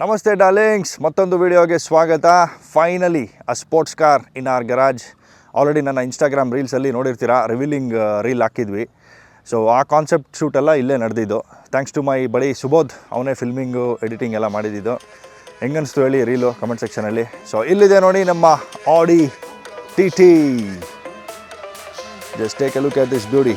ನಮಸ್ತೆ ಡಾರ್ಲಿಂಗ್ಸ್, ಮತ್ತೊಂದು ವಿಡಿಯೋಗೆ ಸ್ವಾಗತ. Finally a sports car in our garage already ನನ್ನ ಇನ್ಸ್ಟಾಗ್ರಾಮ್ ರೀಲ್ಸಲ್ಲಿ ನೋಡಿರ್ತೀರಾ ರಿವೀಲಿಂಗ್ ರೀಲ್ ಹಾಕಿದ್ವಿ. ಸೊ ಆ ಕಾನ್ಸೆಪ್ಟ್ ಶೂಟ್ ಎಲ್ಲ ಇಲ್ಲೇ ನಡೆದಿದ್ದು. ಥ್ಯಾಂಕ್ಸ್ ಟು ಮೈ ಬಳಿ ಸುಬೋಧ್ ಅವನೇ ಫಿಲ್ಮಿಂಗು ಎಡಿಟಿಂಗ್ ಎಲ್ಲ ಮಾಡಿದ್ದು. ಹೆಂಗನ್ನಿಸ್ತು ಹೇಳಿ ರೀಲು ಕಮೆಂಟ್ ಸೆಕ್ಷನಲ್ಲಿ ಸೊ ಇಲ್ಲಿದೆ ನೋಡಿ ನಮ್ಮ Audi T T just take a look at this beauty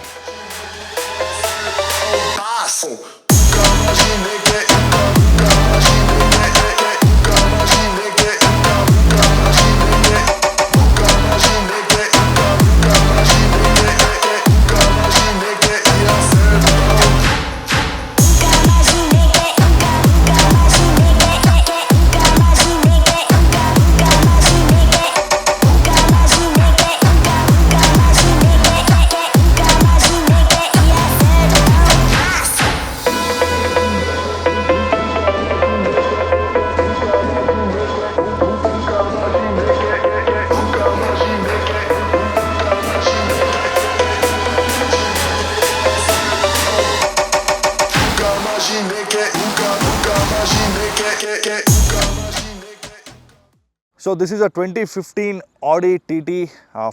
so this is a twenty fifteen Audi T T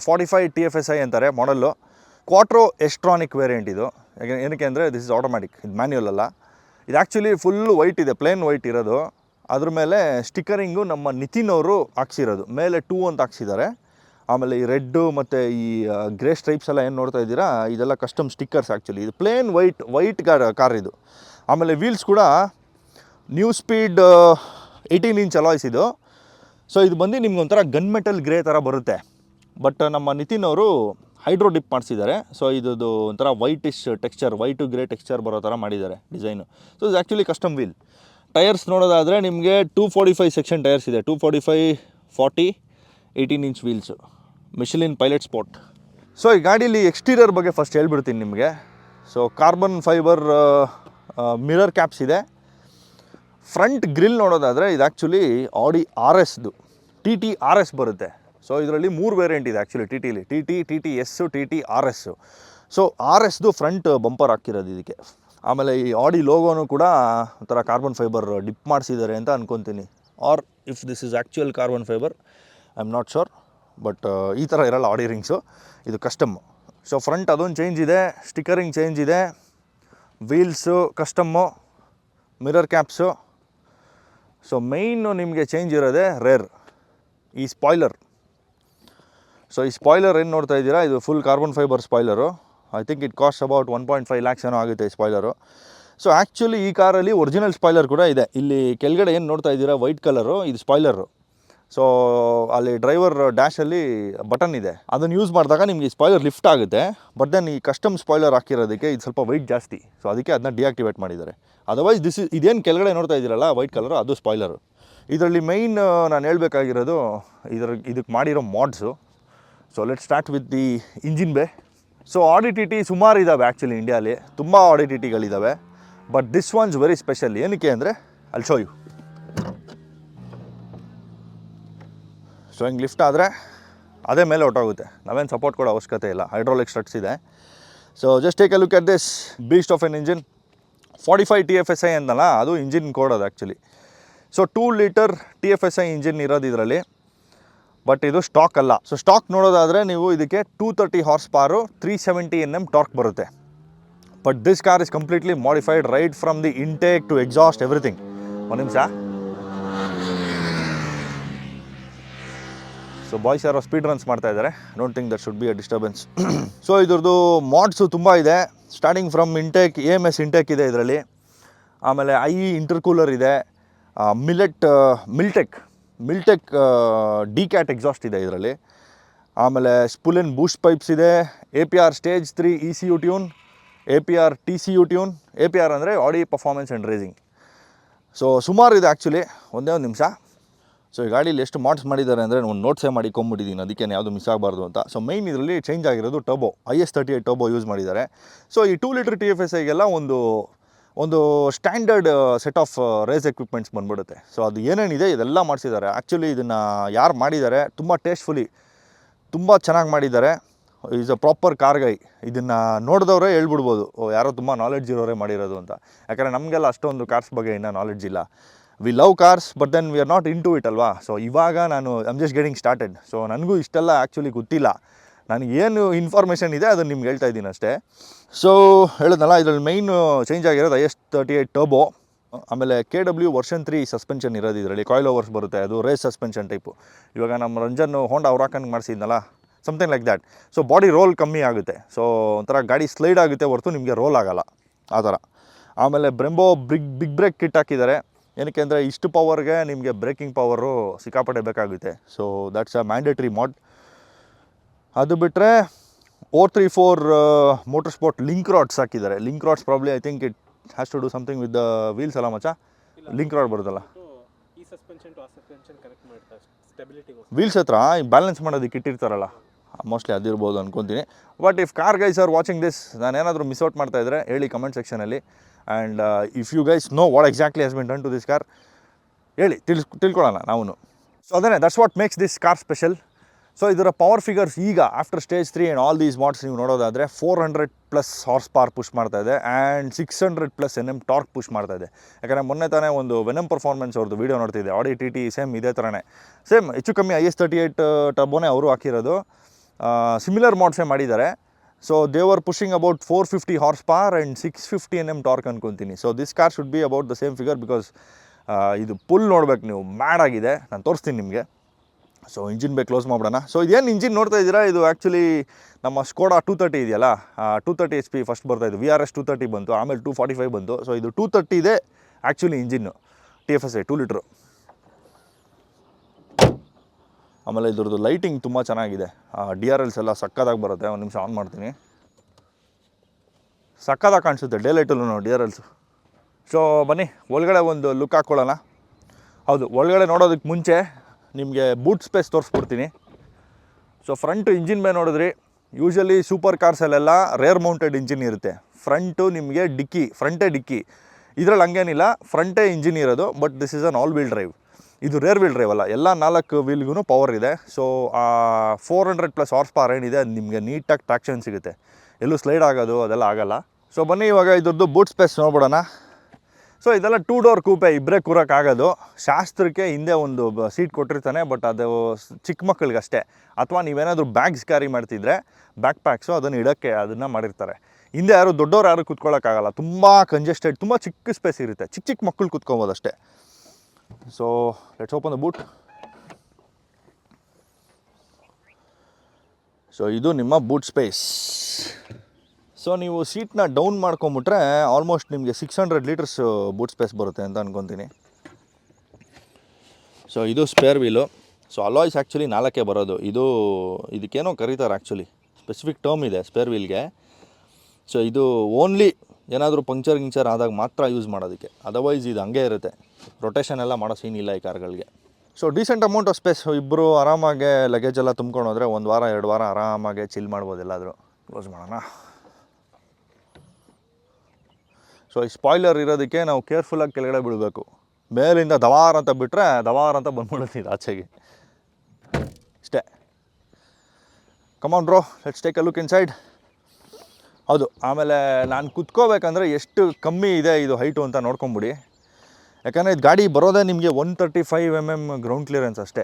forty five T F S I ಅಂತಾರೆ model quattro S tronic variant ಇದು. ಏನಕ್ಕೆ ಅಂದರೆ this is automatic ಇದು manual ಅಲ್ಲ. ಇದು actually full white ಇದೆ plain white ಇರೋದು. ಅದ್ರ ಮೇಲೆ ಸ್ಟಿಕ್ಕರಿಂಗು ನಮ್ಮ ನಿತಿನ್ ಅವರು ಹಾಕ್ಸಿರೋದು. ಮೇಲೆ ಟೂ ಅಂತ ಹಾಕ್ಸಿದ್ದಾರೆ. ಆಮೇಲೆ ಈ ರೆಡ್ಡು ಮತ್ತು ಈ ಗ್ರೇ ಸ್ಟ್ರೈಪ್ಸ್ ಎಲ್ಲ ಏನು ನೋಡ್ತಾ ಇದ್ದೀರಾ? ಇದೆಲ್ಲ ಕಸ್ಟಮ್ ಸ್ಟಿಕ್ಕರ್ಸ್ ಆ್ಯಕ್ಚುಲಿ ಇದು ಪ್ಲೇನ್ ವೈಟ್ ವೈಟ್ ಕಾರ್ ಇದು. ಆಮೇಲೆ ವೀಲ್ಸ್ ಕೂಡ new speed eighteen inch alloys ಇದು. ಸೊ ಇದು ಬಂದು ನಿಮ್ಗೆ ಒಂಥರ ಗನ್ ಮೆಟಲ್ ಗ್ರೇ ಥರ ಬರುತ್ತೆ. ಬಟ್ ನಮ್ಮ ನಿತಿನ್ ಅವರು ಹೈಡ್ರೋ ಡಿಪ್ ಮಾಡಿಸಿದ್ದಾರೆ. ಸೊ ಇದು ಒಂಥರ whitish texture white grey texture ಬರೋ ಥರ ಮಾಡಿದ್ದಾರೆ ಡಿಸೈನು ಸೊ ಇದು ಆ್ಯಕ್ಚುಲಿ ಕಸ್ಟಮ್ ವೀಲ್ ಟೈರ್ಸ್ ನೋಡೋದಾದರೆ ನಿಮಗೆ two forty five section tyres ಇದೆ. Two forty five forty eighteen inch wheels Michelin pilot sport so ಈ ಗಾಡೀಲಿ ಎಕ್ಸ್ಟೀರಿಯರ್ ಬಗ್ಗೆ ಫಸ್ಟ್ ಹೇಳ್ಬಿಡ್ತೀನಿ ನಿಮಗೆ. So carbon fibre mirror caps ಇದೆ. ಫ್ರಂಟ್ ಗ್ರಿಲ್ ನೋಡೋದಾದರೆ ಇದು ಆ್ಯಕ್ಚುಲಿ ಆಡಿ ಆರ್ ಎಸ್ದು ಟಿ ಟಿ ಆರ್ ಎಸ್ ಬರುತ್ತೆ. ಸೊ ಇದರಲ್ಲಿ ಮೂರು ವೇರಿಯಂಟ್ ಇದೆ actually T ಟಿಲಿ T T T T S T T R S so R ಎಸ್ದು front bumper ಹಾಕಿರೋದು ಇದಕ್ಕೆ. ಆಮೇಲೆ ಈ ಆಡಿ ಲೋಗೋನು ಕೂಡ ಒಂಥರ ಕಾರ್ಬನ್ ಫೈಬರ್ ಡಿಪ್ ಮಾಡಿಸಿದ್ದಾರೆ ಅಂತ ಅನ್ಕೊತೀನಿ. Or if this is actual carbon fiber I am not sure but ಈ ಥರ ಇರಲ್ಲ ಆಡಿ ರಿಂಗ್ಸು ಇದು ಕಸ್ಟಮ್ ಸೊ ಫ್ರಂಟ್ ಅದೊಂದು ಚೇಂಜ್ ಇದೆ ಸ್ಟಿಕರಿಂಗ್ ಚೇಂಜ್ ಇದೆ wheels custom mirror caps so main ನಿಮಗೆ ಚೇಂಜ್ ಇರೋದೇ ರೇರ್ ಈ ಸ್ಪಾಯ್ಲರ್ ಸೊ ಈ ಸ್ಪಾಯ್ಲರ್ ಏನು ನೋಡ್ತಾ ಇದ್ದೀರಾ? ಇದು full carbon fibre spoiler I think it cost about one point five lakhs ಏನೋ ಆಗುತ್ತೆ ಈ ಸ್ಪಾಯ್ಲರು ಸೊ ಆ್ಯಕ್ಚುಲಿ ಈ ಕಾರಲ್ಲಿ ಒರಿಜಿನಲ್ ಸ್ಪಾಯ್ಲರ್ ಕೂಡ ಇದೆ. ಇಲ್ಲಿ ಕೆಳಗಡೆ ಏನು ನೋಡ್ತಾ ಇದ್ದೀರಾ? ವೈಟ್ ಕಲರು ಇದು ಸ್ಪಾಯ್ಲರು ಸೊ ಅಲ್ಲಿ ಡ್ರೈವರ್ ಡ್ಯಾಶಲ್ಲಿ ಬಟನ್ ಇದೆ. ಅದನ್ನು ಯೂಸ್ ಮಾಡಿದಾಗ ನಿಮಗೆ ಸ್ಪಾಯ್ಲರ್ ಲಿಫ್ಟ್ ಆಗುತ್ತೆ. ಬಟ್ ದೆನ್ ಈ ಕಸ್ಟಮ್ ಸ್ಪಾಯ್ಲರ್ ಹಾಕಿರೋದಕ್ಕೆ ಇದು ಸ್ವಲ್ಪ ವೈಟ್ ಜಾಸ್ತಿ. ಸೊ ಅದಕ್ಕೆ ಅದನ್ನ ಡಿಆಕ್ಟಿವೇಟ್ ಮಾಡಿದ್ದಾರೆ. ಅದರ್ವೈಸ್ ದಿಸ್ ಇದೇನು ಕೆಳಗಡೆ ನೋಡ್ತಾ ಇದ್ದೀರಲ್ಲ ವೈಟ್ ಕಲರ್ ಅದು ಸ್ಪಾಯ್ಲರು ಇದರಲ್ಲಿ ಮೈನ್ ನಾನು ಹೇಳಬೇಕಾಗಿರೋದು ಇದರ ಇದಕ್ಕೆ ಮಾಡಿರೋ mods so let start with the engine bay so Audi T T ಸುಮಾರು ಇದ್ದಾವೆ ಆ್ಯಕ್ಚುಲಿ ಇಂಡಿಯಾಲಿ ತುಂಬ ಆಡಿಟಿಟಿಗಳಿದ್ದಾವೆ but this one's very special ಏನಕ್ಕೆ ಅಂದರೆ ಅಲ್ಲಿ ಶೋ ಯು ಸೊ ಹಿಂಗೆ ಲಿಫ್ಟ್ ಆದರೆ ಅದೇ ಮೇಲೆ ಹೊಟ್ಟೋಗುತ್ತೆ ನಾವೇನು ಸಪೋರ್ಟ್ ಕೊಡೋ ಅವಶ್ಯಕತೆ ಇಲ್ಲ. ಹೈಡ್ರಾಲಿಕ್ ಸ್ಟ್ರಟ್ಸ್ ಇದೆ. So just take a look this beast of an engine forty five T F S I ಅಂತಲ್ಲ, ಅದು ಇಂಜಿನ್ ಕೋಡ್ ಅದು actually so two litre T F S I engine ಇರೋದು ಇದರಲ್ಲಿ. ಬಟ್ ಇದು ಸ್ಟಾಕ್ ಅಲ್ಲ. So stock ನೋಡೋದಾದರೆ ನೀವು ಇದಕ್ಕೆ two thirty horsepower three seventy N M torque ಬರುತ್ತೆ. But this car is completely modified right from the intake to exhaust everything ಒಂದು ನಿಮಿಷ. ಸೊ ಬಾಯ್ಸ್ ಯಾರೋ ಸ್ಪೀಡ್ ರನ್ಸ್ ಮಾಡ್ತಾ ಇದ್ದಾರೆ. Don't think that should be a disturbance so ಇದ್ರದ್ದು mods ತುಂಬ ಇದೆ. Starting from intake A M S intake ಇದೆ ಇದರಲ್ಲಿ. ಆಮೇಲೆ ಐ ಇಂಟರ್ಕೂಲರ್ ಇದೆ. Millet Milltek Milltek de cat exhaust ಇದೆ ಇದರಲ್ಲಿ. ಆಮೇಲೆ ಸ್ಪುಲೆನ್ ಬೂಸ್ಟ್ ಪೈಪ್ಸ್ ಇದೆ. A P R stage three E C U tune A P R T C U tune A P R ಅಂದರೆ Audi performance and racing so ಸುಮಾರು ಇದೆ actually ಒಂದೇ ಒಂದು ನಿಮಿಷ. ಸೊ ಈ ಗಾಡೀಲಿ ಎಷ್ಟು ಮಾಡ್ಸ್ ಮಾಡಿದ್ದಾರೆ ಅಂದರೆ ಒಂದು ನೋಟ್ಸೇ ಮಾಡಿ ಕೊಂಬಿಟ್ಟಿದ್ದೀನಿ. ಅದಕ್ಕೆ ಯಾವುದು ಮಿಸ್ ಆಗಬಾರ್ದು ಅಂತ. ಸೊ ಮೈನ್ ಇದರಲ್ಲಿ ಚೇಂಜ್ ಆಗಿರೋದು turbo I S thirty eight turbo use ಮಾಡಿದ್ದಾರೆ. ಸೊ ಈ two litre T F S ಐಗೆಲ್ಲ ಒಂದು ಒಂದು standard set of race equipments ಬಂದ್ಬಿಡುತ್ತೆ. ಸೊ ಅದು ಏನೇನಿದೆ ಇದೆಲ್ಲ ಮಾಡಿಸಿದ್ದಾರೆ. ಆ್ಯಕ್ಚುಲಿ ಇದನ್ನು ಯಾರು ಮಾಡಿದ್ದಾರೆ? ತುಂಬ ಟೇಸ್ಟ್ಫುಲಿ ತುಂಬ ಚೆನ್ನಾಗಿ ಮಾಡಿದ್ದಾರೆ. ಈಸ್ ಅ ಪ್ರಾಪರ್ ಕಾರ್ಗೈ ಇದನ್ನು ನೋಡಿದವರೇ ಹೇಳ್ಬಿಡ್ಬೋದು. ಯಾರೋ ತುಂಬ ನಾಲೆಡ್ಜ್ ಇರೋರೇ ಮಾಡಿರೋದು ಅಂತ. ಯಾಕಂದರೆ ನಮಗೆಲ್ಲ ಅಷ್ಟೊಂದು ಕಾರ್ಸ್ ಬಗ್ಗೆ ಇನ್ನೂ ನಾಲೆಡ್ಜ್ ಇಲ್ಲ. We love cars but then we are not into it ಅಲ್ವಾ? ಸೊ ಇವಾಗ ನಾನು I'm just getting started so ನನಗೂ ಇಷ್ಟೆಲ್ಲ ಆ್ಯಕ್ಚುಲಿ ಗೊತ್ತಿಲ್ಲ. ನನಗೇನು ಇನ್ಫಾರ್ಮೇಷನ್ ಇದೆ, ಅದನ್ನು ನಿಮ್ಗೆ ಹೇಳ್ತಾ ಇದ್ದೀನಿ ಅಷ್ಟೇ. ಸೊ ಹೇಳಿದ್ನಲ್ಲ, ಇದರಲ್ಲಿ ಮೈನ್ ಚೇಂಜ್ ಆಗಿರೋದು I S thirty eight turbo ಆಮೇಲೆ K W version three suspension ಇರೋದು ಇದರಲ್ಲಿ. ಕಾಯಿಲ್ ಓವರ್ಸ್ ಬರುತ್ತೆ, ಅದು ರೇಸ್ ಸಸ್ಪೆನ್ಷನ್ ಟೈಪು ಇವಾಗ ನಮ್ಮ ರಂಜನ್ ಹೋಂಡಾ ಅವ್ರು ಹಾಕೊಂಡು ಮಾಡಿಸಿದ್ನಲ್ಲ something like that so body roll ಕಮ್ಮಿ ಆಗುತ್ತೆ. ಸೊ ಒಂಥರ ಗಾಡಿ ಸ್ಲೈಡ್ ಆಗುತ್ತೆ ಹೊರತು ನಿಮಗೆ ರೋಲ್ ಆಗೋಲ್ಲ. ಆ ಥರ. ಆಮೇಲೆ ಬ್ರೆಂಬೋ ಬ್ರಿಗ್ ಬಿಗ್ ಬ್ರೇಕ್ ಕಿಟ್ ಹಾಕಿದ್ದಾರೆ. ಏನಕ್ಕೆ ಅಂದರೆ ಇಷ್ಟು ಪವರ್ಗೆ ನಿಮಗೆ ಬ್ರೇಕಿಂಗ್ ಪವರು ಸಿಕ್ಕಾಪಟ್ಟೆ ಬೇಕಾಗುತ್ತೆ so that's a mandatory mod ಅದು ಬಿಟ್ಟರೆ O three four motor sport link rods ಹಾಕಿದ್ದಾರೆ. Link rods probably I think it has to do something with the wheels ಅಲ್ಲ ಮಚ್ಚ? ಲಿಂಕ್ ರಾಡ್ ಬರುತ್ತಲ್ಲ? ವೀಲ್ಸ್ ಹತ್ರ ಬ್ಯಾಲೆನ್ಸ್ ಮಾಡೋದಕ್ಕೆ ಇಟ್ಟಿರ್ತಾರಲ್ಲ ಮೋಸ್ಟ್ಲಿ ಅದಿರ್ಬೋದು ಅನ್ಕೊತೀನಿ. But if car guys are watching this ನಾನು ಏನಾದರೂ ಮಿಸ್ ಔಟ್ ಮಾಡ್ತಾ ಇದ್ದರೆ ಹೇಳಿ ಕಮೆಂಟ್ ಸೆಕ್ಷನಲ್ಲಿ and if you guys know what exactly has been done to this car ಹೇಳಿ, ತಿಳ್ಸ್, ತಿಳ್ಕೊಳ್ಳೋಣ ನಾವು ಸೊ ಅದೇ that's what makes this car special so ಇದರ ಪವರ್ ಫಿಗರ್ಸ್ ಈಗ after stage three and all these mods ನೀವು ನೋಡೋದಾದರೆ four hundred plus horsepower push ಮಾಡ್ತಾ ಇದೆ and six hundred plus N M torque push ಮಾಡ್ತಾ ಇದೆ. ಯಾಕಂದರೆ ಮೊನ್ನೆ ತಾನೇ ಒಂದು ವೆನಮ್ ಪರ್ಫಾರ್ಮೆನ್ಸ್ ಅವ್ರದ್ದು ವೀಡಿಯೋ ನೋಡ್ತಿದ್ದೆ ಆಡಿ ಟಿ ಟಿ ಸೇಮ್ ಇದೇ ಥರನೇ ಸೇಮ್ ಹೆಚ್ಚು ಕಮ್ಮಿ ಐ ಎಸ್ ತರ್ಟಿ ಏಯ್ಟ್ ಟರ್ಬೋನೇ ಅವರು ಹಾಕಿರೋದು. ಸಿಮಿಲರ್ ಮಾಡ್ಸೇ ಮಾಡಿದ್ದಾರೆ. So they're pushing about four fifty horsepower and six fifty N M torque ಅನ್ಕೊತೀನಿ. So this car should be about the same figure because ಇದು ಪುಲ್ ನೋಡ್ಬೇಕು ನೀವು. ಮ್ಯಾಡ್ ಆಗಿದೆ. ನಾನು ತೋರಿಸ್ತೀನಿ ನಿಮಗೆ. ಸೊ ಇಂಜಿನ್ ಬೇಕು ಕ್ಲೋಸ್ ಮಾಡ್ಬಿಡೋಣ. ಸೊ ಇದೇನು ಇಂಜಿನ್ ನೋಡ್ತಾ ಇದ್ದೀರಾ? ಇದು ಆ್ಯಕ್ಚುಲಿ ನಮ್ಮ ಸ್ಕೋಡಾ ಟೂ ತರ್ಟಿ ಇದೆಯಲ್ಲ? Two thirty H P first ಬರ್ತಾ ಇದ್ದು V R S two thirty ಬಂತು. ಆಮೇಲೆ ಟೂ ಫಾರ್ಟಿ ಫೈವ್ ಬಂತು. ಸೊ ಇದು ಟೂ ತರ್ಟಿ ಇದೆ actually engine T F S I two litre ಆಮೇಲೆ ಇದ್ರದ್ದು ಲೈಟಿಂಗ್ ತುಂಬ ಚೆನ್ನಾಗಿದೆ. ಡಿ ಆರ್ ಎಲ್ಸ್ ಎಲ್ಲ ಸಕ್ಕದಾಗಿ ಬರುತ್ತೆ. ಒಂದು ನಿಮಿಷ ಆನ್ ಮಾಡ್ತೀನಿ. ಸಕ್ಕದಾಗಿ ಕಾಣಿಸುತ್ತೆ. ಡೇ ಲೈಟಲ್ಲೂ ಡಿ ಆರ್ ಎಲ್ಸು ಸೊ ಬನ್ನಿ. ಒಳಗಡೆ ಒಂದು ಲುಕ್ ಹಾಕ್ಕೊಳ್ಳೋಣ ಹೌದು, ಒಳಗಡೆ ನೋಡೋದಕ್ಕೆ ಮುಂಚೆ ನಿಮಗೆ ಬೂಟ್ ಸ್ಪೇಸ್ ತೋರಿಸ್ಕೊಡ್ತೀನಿ. ಸೊ ಫ್ರಂಟ್ ಇಂಜಿನ್ ಮೇಲೆ ನೋಡಿದ್ರಿ. ಯೂಶಲಿ ಸೂಪರ್ ಕಾರ್ಸಲ್ಲೆಲ್ಲ ರೇರ್ ಮೌಂಟೆಡ್ ಇಂಜಿನ್ ಇರುತ್ತೆ. ಫ್ರಂಟು ನಿಮಗೆ ಡಿಕ್ಕಿ ಫ್ರಂಟೇ ಡಿಕ್ಕಿ ಇದರಲ್ಲಿ ಹಂಗೇನಿಲ್ಲ. ಫ್ರಂಟೇ ಇಂಜಿನ್ ಇರೋದು but this is an all wheel drive ಇದು ರೇರ್ ವೀಲ್ ಡ್ರೈವ್ ಅಲ್ಲ, ಎಲ್ಲ ನಾಲ್ಕು ವೀಲ್ಗೂ ಪವರ್ ಇದೆ. So four hundred plus horsepower ಏನಿದೆ ಅದು ನಿಮಗೆ ನೀಟಾಗಿ ಟ್ರಾಕ್ಷನ್ ಸಿಗುತ್ತೆ. ಎಲ್ಲೂ ಸ್ಲೈಡ್ ಆಗೋದು, ಅದೆಲ್ಲ ಆಗಲ್ಲ. ಸೊ ಬನ್ನಿ ಇವಾಗ ಇದ್ರದ್ದು ಬೂಟ್ ಸ್ಪೇಸ್ ನೋಡ್ಬಿಡೋಣ. ಸೊ ಇದೆಲ್ಲ ಟೂ ಡೋರ್ ಕೂಪೆ ಇಬ್ಬರೇ ಕೂರೋಕ್ಕಾಗೋದು ಶಾಸ್ತ್ರಕ್ಕೆ ಹಿಂದೆ ಒಂದು ಸೀಟ್ ಕೊಟ್ಟಿರ್ತಾನೆ ಬಟ್ ಅದು ಚಿಕ್ಕ ಮಕ್ಕಳಿಗೆ ಅಷ್ಟೇ. ಅಥವಾ ನೀವೇನಾದರೂ ಬ್ಯಾಗ್ಸ್ ಕ್ಯಾರಿ ಮಾಡ್ತಿದ್ರೆ ಬ್ಯಾಕ್ ಪ್ಯಾಕ್ಸು ಅದನ್ನು ಇಡೋಕ್ಕೆ ಅದನ್ನು ಮಾಡಿರ್ತಾರೆ. ಹಿಂದೆ ಯಾರು ದೊಡ್ಡವ್ರು ಯಾರು ಕೂತ್ಕೊಳ್ಳೋಕ್ಕಾಗಲ್ಲ ತುಂಬ ಕಂಜೆಸ್ಟೆಡ್ ತುಂಬ ಚಿಕ್ಕ ಸ್ಪೇಸ್ ಇರುತ್ತೆ. ಚಿಕ್ಕ ಚಿಕ್ಕ ಮಕ್ಕಳು ಕೂತ್ಕೊಬೋದು ಅಷ್ಟೇ. So let's open the boot so ಇದು ನಿಮ್ಮ ಬೂಟ್ ಸ್ಪೇಸ್ ಸೊ ನೀವು ಸೀಟ್ನ ಡೌನ್ ಮಾಡ್ಕೊಂಬಿಟ್ರೆ ಆಲ್ಮೋಸ್ಟ್ ನಿಮಗೆ six hundred litres boot space ಬರುತ್ತೆ ಅಂತ ಅನ್ಕೊತೀನಿ. ಸೊ ಇದು spare wheel so alloys actually ನಾಲ್ಕೇ ಬರೋದು. ಇದು, ಇದಕ್ಕೇನೋ ಕರೀತಾರೆ ಆ್ಯಕ್ಚುಲಿ ಸ್ಪೆಸಿಫಿಕ್ ಟರ್ಮ್ ಇದೆ ಸ್ಪೇರ್ ವೀಲ್ಗೆ ಸೊ ಇದು ಓನ್ಲಿ ಏನಾದರೂ ಪಂಕ್ಚರ್ ಗಿಂಕ್ಚರ್ ಆದಾಗ ಮಾತ್ರ ಯೂಸ್ ಮಾಡೋದಕ್ಕೆ. ಅದರ್ವೈಸ್ ಇದು ಹಂಗೆ ಇರುತ್ತೆ. ರೊಟೇಷನ್ ಎಲ್ಲ ಮಾಡೋ ಸೀನ್ ಇಲ್ಲ ಈ ಕಾರ್ಗಳಿಗೆ so decent amount of space ಇಬ್ಬರು ಆರಾಮಾಗೆ ಲಗೇಜ್ ಎಲ್ಲ ತುಂಬ್ಕೊಂಡು ಹೋದರೆ ಒಂದು ವಾರ, ಎರಡು ವಾರ ಆರಾಮಾಗೆ ಚಿಲ್ ಮಾಡ್ಬೋದು ಎಲ್ಲಾದರೂ. ಕ್ಲೋಸ್ ಮಾಡೋಣ. ಸೊ ಈ ಸ್ಪಾಯ್ಲರ್ ಇರೋದಕ್ಕೆ ನಾವು ಕೇರ್ಫುಲ್ಲಾಗಿ ಕೆಳಗಡೆ ಬಿಡಬೇಕು ಮೇಲಿಂದ ದವಾರ್ ಅಂತ ಬಿಟ್ಟರೆ ದವಾರ್ ಅಂತ ಬಂದ್ಬಿಡುತ್ತೆ ಇದು ಆಚೆಗೆ. ಇಷ್ಟೇ. Come on bro let's take a look inside ಹೌದು, ಆಮೇಲೆ ನಾನು ಕುತ್ಕೋಬೇಕಂದ್ರೆ ಎಷ್ಟು ಕಮ್ಮಿ ಇದೆ ಇದು ಹೈಟು ಅಂತ ನೋಡ್ಕೊಂಬಿಡಿ. ಯಾಕಂದರೆ ಇದು ಗಾಡಿ ಬರೋದೇ ನಿಮಗೆ one thirty five M M ground clearance ಅಷ್ಟೇ.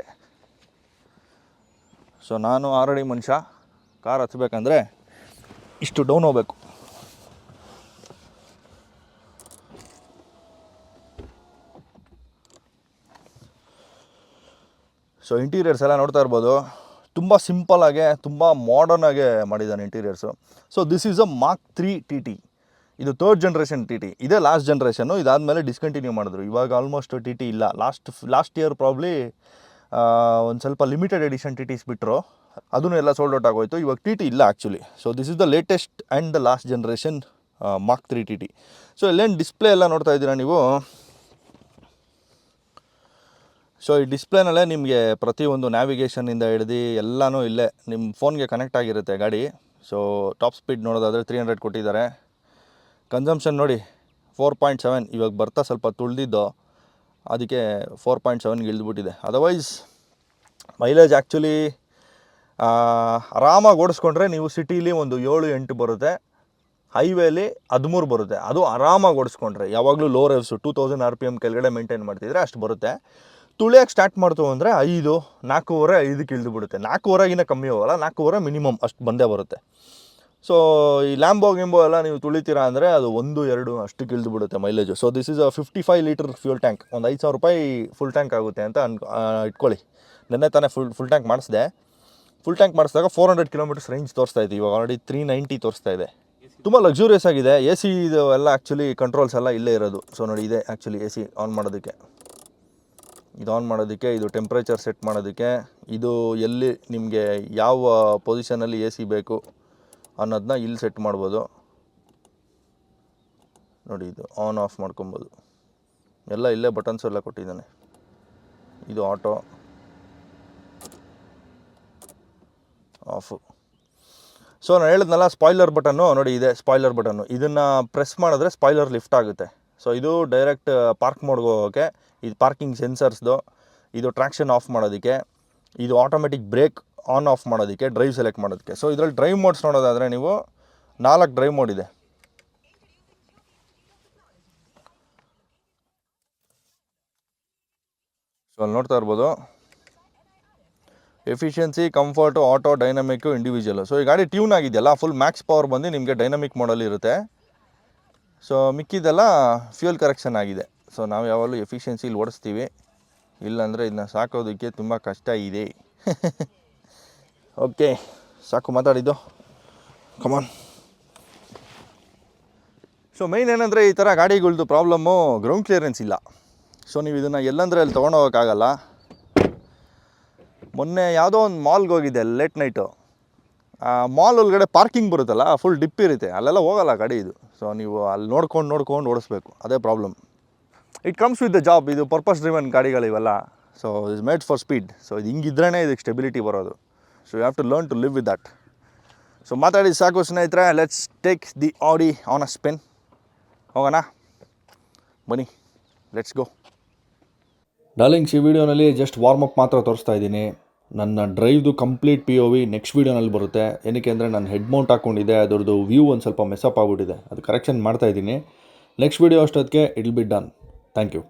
ಸೊ ನಾನು ಆಲ್ರೆಡಿ ಮನುಷ್ಯ ಕಾರ್ ಹತ್ಬೇಕಂದ್ರೆ ಇಷ್ಟು ಡೌನ್ ಹೋಗಬೇಕು. ಸೊ ಇಂಟೀರಿಯರ್ಸ್ ಎಲ್ಲ ನೋಡ್ತಾ ಇರ್ಬೋದು. ತುಂಬ ಸಿಂಪಲಾಗೆ ತುಂಬ ಮಾಡರ್ನಾಗೆ ಮಾಡಿದ್ದಾನೆ interiors so this is a Mark three T T ಇದು ತರ್ಡ್ ಜನ್ರೇಷನ್ ಟಿ ಟಿ ಇದೇ ಲಾಸ್ಟ್ ಜನ್ರೇಷನ್ನು ಇದಾದಮೇಲೆ ಡಿಸ್ಕಂಟಿನ್ಯೂ ಮಾಡಿದ್ರು. ಇವಾಗ ಆಲ್ಮೋಸ್ಟ್ ಟಿ ಟಿ ಇಲ್ಲ. ಲಾಸ್ಟ್ ಲಾಸ್ಟ್ ಇಯರ್ ಪ್ರಾಬ್ಲಿ ಒಂದು ಸ್ವಲ್ಪ ಲಿಮಿಟೆಡ್ ಎಡಿಷನ್ ಟಿ ಟಿಸ್ ಬಿಟ್ಟರು ಅದನ್ನು ಎಲ್ಲ ಸೋಲ್ಡ್ ಔಟ್ ಆಗೋಯ್ತು. ಇವಾಗ ಟಿ ಟಿ ಇಲ್ಲ actually so this is the latest and the last generation Mark three T T so ಇಲ್ಲೇನು ಡಿಸ್ಪ್ಲೇ ಎಲ್ಲ ನೋಡ್ತಾ ಇದ್ದೀರಾ ನೀವು? ಸೊ ಈ ಡಿಸ್ಪ್ಲೇನಲ್ಲೇ ನಿಮಗೆ ಪ್ರತಿಯೊಂದು ನ್ಯಾವಿಗೇಷನಿಂದ ಹಿಡ್ದು ಎಲ್ಲನೂ ಇಲ್ಲೇ ನಿಮ್ಮ ಫೋನ್ಗೆ ಕನೆಕ್ಟ್ ಆಗಿರುತ್ತೆ ಗಾಡಿ. ಸೊ ಟಾಪ್ ಸ್ಪೀಡ್ ನೋಡೋದಾದರೆ ತ್ರೀ ಹಂಡ್ರೆಡ್ ಕೊಟ್ಟಿದ್ದಾರೆ. ಕನ್ಸಂಪ್ಷನ್ ನೋಡಿ ಫೋರ್ ಪಾಯಿಂಟ್ ಸೆವೆನ್ ಇವಾಗ ಬರ್ತಾ ಸ್ವಲ್ಪ ತುಳಿದಿದ್ದು. ಅದಕ್ಕೆ ಫೋರ್ ಪಾಯಿಂಟ್ ಸೆವೆನ್ಗೆ ಇಳಿದುಬಿಟ್ಟಿದೆ ಅದರ್ವೈಸ್ ಮೈಲೇಜ್ ಆ್ಯಕ್ಚುಲಿ ಆರಾಮಾಗಿ ಓಡಿಸ್ಕೊಂಡ್ರೆ ನೀವು ಸಿಟೀಲಿ ಒಂದು ಏಳು ಎಂಟು ಬರುತ್ತೆ. ಹೈವೇಲಿ ಹದಿಮೂರು ಬರುತ್ತೆ. ಅದು ಆರಾಮಾಗಿ ಓಡಿಸ್ಕೊಂಡ್ರೆ ಯಾವಾಗಲೂ low revs two thousand R P M ಕೆಳಗಡೆ ಮೇಂಟೈನ್ ಮಾಡ್ತಿದ್ರೆ ಅಷ್ಟು ಬರುತ್ತೆ. ತುಳಿಯೋಕ್ಕೆ ಸ್ಟಾರ್ಟ್ ಮಾಡ್ತು ಅಂದರೆ ಐದು, ನಾಲ್ಕೂವರೆ, ಐದಕ್ಕೆ ಇಳಿದು ಬಿಡುತ್ತೆ ನಾಲ್ಕೂವರೆಗಿನ ಕಮ್ಮಿ ಹೋಗಲ್ಲ, ನಾಲ್ಕೂವರೆ ಮಿನಿಮಮ್ ಅಷ್ಟು ಬಂದೇ ಬರುತ್ತೆ. ಸೊ ಈ ಲ್ಯಾಂಬೋ ಗಿಂಬೋ ಎಲ್ಲ ನೀವು ತುಳಿತೀರಾ ಅಂದರೆ ಅದು ಒಂದು, ಎರಡು ಅಷ್ಟಕ್ಕೆ ಇಳಿದು ಬಿಡುತ್ತೆ mileage so this is a fifty five litre fuel tank ಒಂದು ಐದು ಸಾವಿರ ರೂಪಾಯಿ ಫುಲ್ ಟ್ಯಾಂಕ್ ಆಗುತ್ತೆ ಅಂತ ಅನ್ ಇಟ್ಕೊಳ್ಳಿ. ನೆನ್ನೆ ತಾನೇ ಫುಲ್ ಫುಲ್ ಟ್ಯಾಂಕ್ ಮಾಡಿಸಿದೆ. ಫುಲ್ ಟ್ಯಾಂಕ್ ಮಾಡಿಸಿದಾಗ ಫೋರ್ ಹಂಡ್ರೆಡ್ ಕಿಲೋಮೀಟರ್ಸ್ ರೇಂಜ್ ತೋರಿಸ್ತಾ ಇದೆ ಇವಾಗ ಆಲ್ರೆಡಿ ತ್ರೀ ನೈಂಟಿ ತೋರಿಸ್ತಾ ಇದೆ. ತುಂಬ ಲಕ್ಸುರಿಯಸ್ ಆಗಿದೆ. ಎ ಸಿ ಇದು ಎಲ್ಲ ಆ್ಯಕ್ಚುಲಿ ಕಂಟ್ರೋಲ್ಸ್ ಎಲ್ಲ ಇಲ್ಲೇ ಇರೋದು. ಸೊ ನೋಡಿ, ಇದೆ ಆ್ಯಕ್ಚುಲಿ ಎ ಸಿ ಆನ್ ಮಾಡೋದಕ್ಕೆ. ಇದು ಆನ್ ಮಾಡೋದಕ್ಕೆ, ಇದು ಟೆಂಪ್ರೇಚರ್ ಸೆಟ್ ಮಾಡೋದಕ್ಕೆ, ಇದು ಎಲ್ಲಿ ನಿಮಗೆ ಯಾವ ಪೊಸಿಷನಲ್ಲಿ ಎ ಸಿ ಬೇಕು ಅನ್ನೋದನ್ನ ಇಲ್ಲಿ ಸೆಟ್ ಮಾಡ್ಬೋದು. ನೋಡಿ ಇದು ಆನ್ ಆಫ್ ಮಾಡ್ಕೊಬೋದು. ಎಲ್ಲ ಇಲ್ಲೇ ಬಟನ್ಸ್ ಎಲ್ಲ ಕೊಟ್ಟಿದ್ದಾನೆ. ಇದು ಆಟೋ ಆಫು ಸೊ ನಾನು ಹೇಳಿದ್ನಲ್ಲ ಸ್ಪಾಯ್ಲರ್ ಬಟನ್ನು ನೋಡಿ ಇದೆ ಸ್ಪಾಯ್ಲರ್ ಬಟನ್ನು ಇದನ್ನು ಪ್ರೆಸ್ ಮಾಡಿದ್ರೆ ಸ್ಪಾಯ್ಲರ್ ಲಿಫ್ಟ್ ಆಗುತ್ತೆ. ಸೊ ಇದು ಡೈರೆಕ್ಟ್ ಪಾರ್ಕ್ ಮೋಡ್ಗೆ ಹೋಗೋಕ್ಕೆ ಇದು ಪಾರ್ಕಿಂಗ್ ಸೆನ್ಸರ್ಸ್ದು ಇದು ಟ್ರ್ಯಾಕ್ಷನ್ ಆಫ್ ಮಾಡೋದಕ್ಕೆ, ಇದು ಆಟೋಮೆಟಿಕ್ ಬ್ರೇಕ್ ಆನ್ ಆಫ್ ಮಾಡೋದಕ್ಕೆ ಡ್ರೈವ್ ಸೆಲೆಕ್ಟ್ ಮಾಡೋದಕ್ಕೆ. ಸೊ ಇದರಲ್ಲಿ ಡ್ರೈವ್ ಮೋಡ್ಸ್ ನೋಡೋದಾದರೆ ನೀವು ನಾಲ್ಕು ಡ್ರೈವ್ ಮೋಡ್ ಇದೆ. ಸೊ ಅಲ್ಲಿ ನೋಡ್ತಾ ಇರ್ಬೋದು. Efficiency comfort auto dynamic individual so ಈ ಗಾಡಿ ಟ್ಯೂನ್ ಆಗಿದೆಯಲ್ಲ ಫುಲ್ ಮ್ಯಾಕ್ಸ್ ಪವರ್ ಬಂದು ನಿಮಗೆ ಡೈನಮಿಕ್ ಮೋಡಲ್ಲಿ ಇರುತ್ತೆ. ಸೊ ಮಿಕ್ಕಿದ್ದೆಲ್ಲ ಫ್ಯೂಯಲ್ ಕರೆಕ್ಷನ್ ಆಗಿದೆ. ಸೊ ನಾವು ಯಾವಾಗಲೂ ಎಫಿಷಿಯನ್ಸಿಲಿ ಓಡಿಸ್ತೀವಿ. ಇಲ್ಲಾಂದರೆ ಇದನ್ನ ಸಾಕೋದಕ್ಕೆ ತುಂಬ ಕಷ್ಟ ಇದೆ. ಓಕೆ ಸಾಕು ಮಾತಾಡಿದ್ದು. ಕಮಾನ್ ಸೊ ಮೈನ್ ಏನಂದರೆ ಈ ಥರ ಗಾಡಿಗಳ್ದು ಪ್ರಾಬ್ಲಮ್ಮು ಗ್ರೌಂಡ್ ಕ್ಲಿಯರೆನ್ಸ್ ಇಲ್ಲ. ಸೊ ನೀವು ಇದನ್ನು ಎಲ್ಲಂದ್ರೆ ಅಲ್ಲಿ ತೊಗೊಂಡೋಗೋಕ್ಕಾಗಲ್ಲ ಮೊನ್ನೆ ಯಾವುದೋ ಒಂದು ಮಾಲ್ಗೆ ಹೋಗಿದ್ದೆ ಲೇಟ್ ನೈಟು ಮಾಲ್ ಒಳಗಡೆ ಪಾರ್ಕಿಂಗ್ ಬರುತ್ತಲ್ಲ ಫುಲ್ ಡಿಪ್ ಇರುತ್ತೆ. ಅಲ್ಲೆಲ್ಲ ಹೋಗಲ್ಲ ಗಾಡಿ ಇದು. ಸೊ ನೀವು ಅಲ್ಲಿ ನೋಡ್ಕೊಂಡು ನೋಡ್ಕೊಂಡು ಓಡಿಸ್ಬೇಕು. ಅದೇ problem it comes with the job ಇದು ಪರ್ಪಸ್ ಡ್ರಿವನ್ ಗಾಡಿಗಳು ಇವೆಲ್ಲ. So is made for speed so ಇದು ಹಿಂಗಿದ್ರೇ ಇದಕ್ಕೆ ಸ್ಟೆಬಿಲಿಟಿ ಬರೋದು. So you have to learn to live with that so ಮಾತಾಡಿ ಸಾಕು ಸ್ನೇಹಿತರೆ. Let's take the Audi on a spin ಹೋಗೋಣ. ಬನ್ನಿ. ಲೆಟ್ಸ್ ಗೋ ಡಾರ್ಲಿಂಗ್ಸ್ ಈ ವಿಡಿಯೋನಲ್ಲಿ ಜಸ್ಟ್ ವಾರ್ಮ್ ಅಪ್ ಮಾತ್ರ ತೋರಿಸ್ತಾ ಇದ್ದೀನಿ. ನನ್ನ ಡ್ರೈವ್ದು complete P O V next ವೀಡಿಯೋನಲ್ಲಿ ಬರುತ್ತೆ. ಏನಕ್ಕೆ ಅಂದರೆ ನಾನು ಹೆಡ್ ಮೌಂಟ್ ಹಾಕ್ಕೊಂಡಿದ್ದೆ, ಅದರದ್ದು ವ್ಯೂ ಒಂದು ಸ್ವಲ್ಪ ಮೆಸಪ್ ಆಗ್ಬಿಟ್ಟಿದೆ. ಅದು ಕರೆಕ್ಷನ್ ಮಾಡ್ತಾ ಇದ್ದೀನಿ. ನೆಕ್ಸ್ಟ್ ವೀಡಿಯೋ ಅಷ್ಟೊತ್ತಿಗೆ it be done thank you